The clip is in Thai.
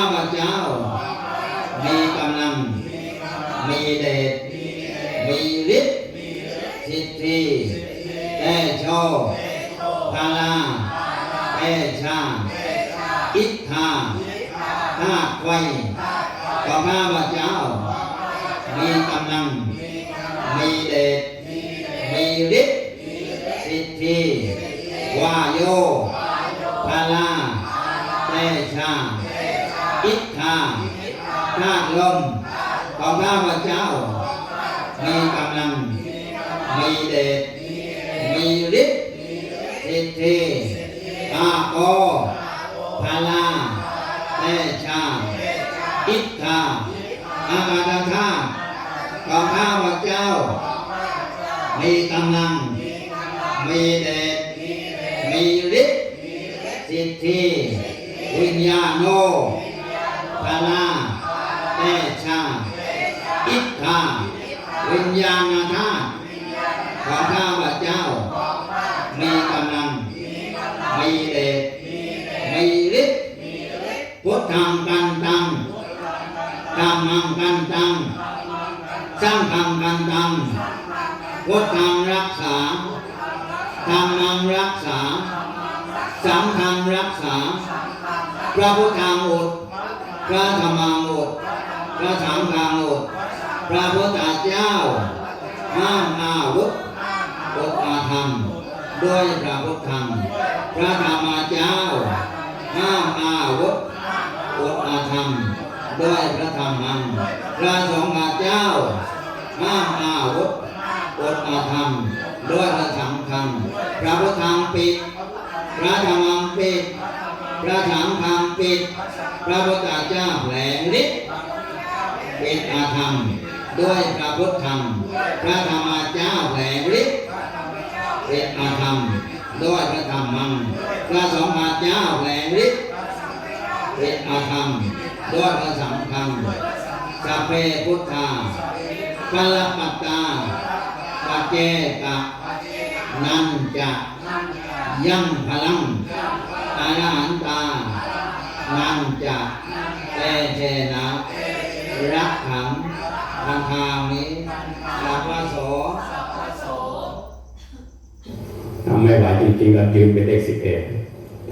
าพเจ้า มีกำลัง มีเดช มีฤทธิ์สิทธิแก่โชพาลาแก่ชาอิทธาธาตุไฟของข้าพเจ้า มีกำลัง มีเดช มีฤทธิ์สิทธิวาโยพาลาแก่ชา อิทธาธาตุลมของข้าพเจ้า มีกำลัง มีเดช มีฤทธิ์สิทธิอาโกพาลาเตชา อิทธาอากาศธาตุของข้าพเจ้า มีกำลัง มีเดช มีฤทธิ์สิทธิวิญญาโนพาลาเตชา อิทธาวิ ญาณธาตุของข้าพเจ้า มีกำลัง มีเดชมีฤทธิ์พุทธังกันตังธรรมังกันตังสังฆังกันตังพุทธังรักษาธรรมังรักษาสังฆังรักษา พระพุทธังอดพระธรรมังอดพระสังฆังอด พระพุทธเจ้าห้ามอาวุธอดอาธรรมด้วยพระพุทธังพระธรรมเจ้าห้ามอาวุธอดอาธรรมด้วยพระธรรมังพระสงฆ์เจ้าห้ามอาวุธอดอาธรรมด้วยพระสังฆังพระพุทธังปิดพระธรรมังปิดพระสังฆังปิดพระพุทธเจ้าแผลงฤทธิ์ปิดอาธรรม ด้วยพระพุทธังพระธรรมเจ้าแผลงฤทธิ์เป็นอาธรรมด้วยพระธรรมมัง พระสงฆ์เจ้าแหลงฤทธิ์เป็นอาธรรมด้วยพระสังฆังสัพเพพุทธาพลปัตตาปัจเจกะนันจะยังพลังอาหันตา นันจะเตเชนะรักขัง ทันทามิสัพพโสทำไม่ไหวจริงๆก็ยืนเป็นเลขสิบเอ็ด